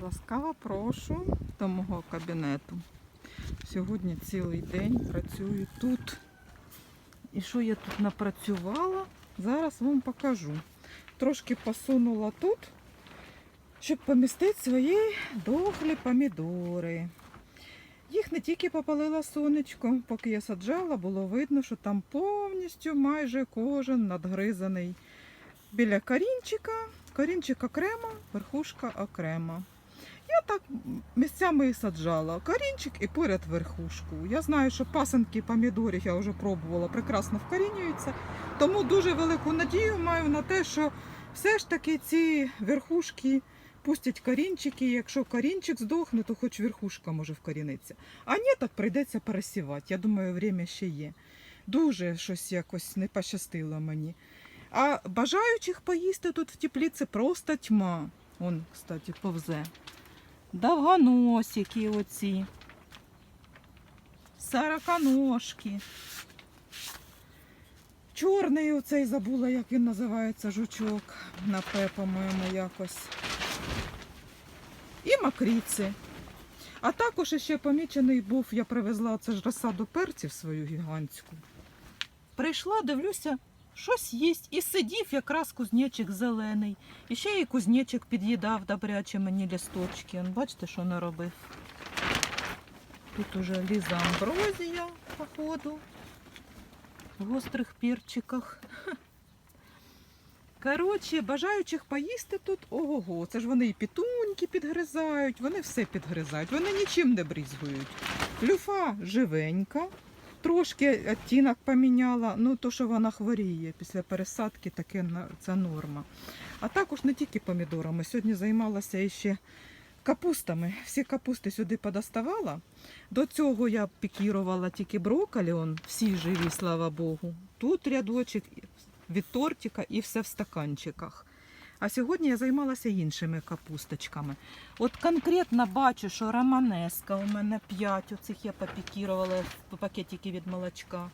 Ласкаво прошу до мого кабінету. Сьогодні цілий день працюю тут. І що я тут напрацювала, зараз вам покажу. Трошки посунула тут, щоб помістити свої дохлі помідори. Їх не тільки попалила сонечко, поки я саджала, було видно, що там повністю майже кожен надгризаний. Біля корінчика, корінчик окремо, верхушка окремо. Я так місцями і саджала. Корінчик і поряд верхушку. Я знаю, що пасенки помідорів я вже пробувала, прекрасно вкорінюються. Тому дуже велику надію маю на те, що все ж таки ці верхушки пустять корінчики. Якщо корінчик здохне, то хоч верхушка може вкорінитися. А ні, так прийдеться пересівати. Я думаю, время ще є. Дуже щось якось не пощастило мені. А бажаючих поїсти тут в тепліці просто тьма. Он, кстати, повзе. Довгоносики оці. Сороконожки. Чорний оцей забула, як він називається, жучок. На П, по-моєму, якось. І макріці. А також ще помічений був, я привезла це ж розсаду перців свою гігантську. Прийшла, дивлюся, щось їсть. І сидів якраз кузнечик зелений. І ще й кузнечик під'їдав добряче мені лісточки. Бачите, що наробив. Тут уже ліза амброзія, походу, в гострих перчиках. Коротше, бажаючих поїсти тут ого-го. Це ж вони і пітуньки підгризають, вони все підгризають, вони нічим не брізгують. Люфа живенька, трошки оттінок поміняла, ну то, що вона хворіє після пересадки, таке це норма. А також не тільки помідорами. Сьогодні займалася іще капустами. Всі капусти сюди подоставала. До цього я пікірувала тільки брокколі, он всі живі, слава Богу. Тут рядочок від тортика і все в стаканчиках. А сьогодні я займалася іншими капусточками. От конкретно бачу, що романеска у мене 5, оцих я попікірувала пакетики від молочка.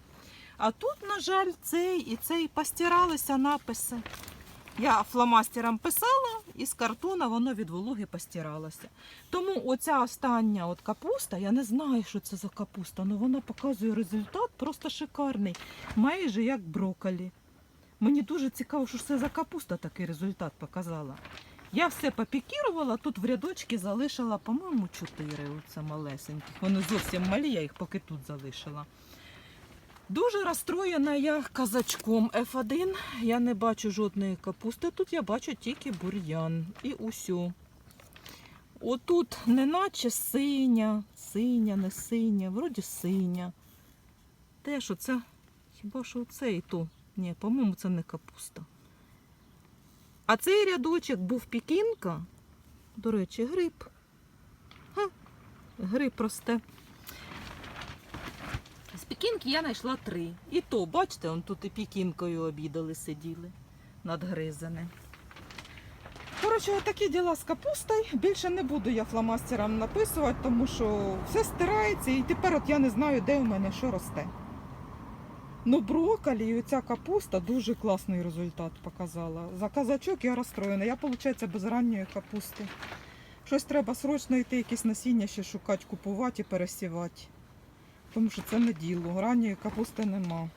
А тут, на жаль, цей і цей постиралися написи. Я фломастером писала, і з картона воно від вологи постиралося. Тому оця остання от капуста, я не знаю, що це за капуста, але вона показує результат просто шикарний, майже як брокколі. Мені дуже цікаво, що ж це за капуста такий результат показала. Я все попікірувала, тут в рядочки залишила, по-моєму, чотири оце малесеньких. Вони зовсім малі, я їх поки тут залишила. Дуже розстроєна я казачком F1. Я не бачу жодної капусти. Тут я бачу тільки бур'ян і усю. Отут неначе синя, синя, не синя, вроді синя. Те, що це, хіба що це і то. Ні, по-моєму, це не капуста. А цей рядочок був пікінка. До речі, гриб. Ха, гриб росте. З пікінки я знайшла три. І то, бачите, он тут і пікінкою обідали, сиділи надгризане. Коротше, такі діла з капустою. Більше не буду я фломастером написувати, тому що все стирається, і тепер от я не знаю, де у мене що росте. Ну, брокколі і оця капуста дуже класний результат показала. За казачок я розстроєна. Я, виходить, без ранньої капусти. Щось треба срочно йти, якісь насіння ще шукати, купувати і пересівати. Тому що це не діло. Ранньої капусти нема.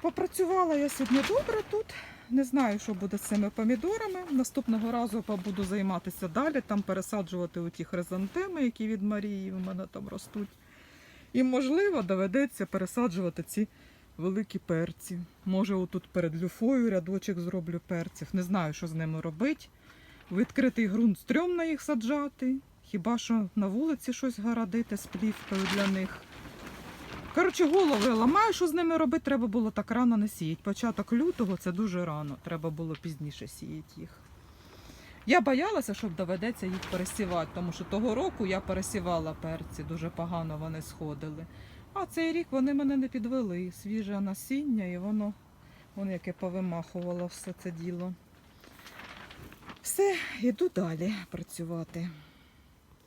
Попрацювала я сьогодні добре тут. Не знаю, що буде з цими помідорами. Наступного разу буду займатися далі, там пересаджувати оті хризантеми, які від Марії в мене там ростуть. І, можливо, доведеться пересаджувати ці великі перці. Може, отут перед люфою рядочок зроблю перців. Не знаю, що з ними робити. Відкритий ґрунт стрьомно їх саджати. Хіба що на вулиці щось городити з плівкою для них. Коротше, голови ламаю, що з ними робити, треба було так рано не сіяти. Початок лютого це дуже рано. Треба було пізніше сіяти їх. Я боялася, що доведеться їх пересівати, тому що того року я пересівала перці, дуже погано вони сходили. А цей рік вони мене не підвели. Свіже насіння і воно, воно яке повимахувало все це діло. Все, йду далі працювати.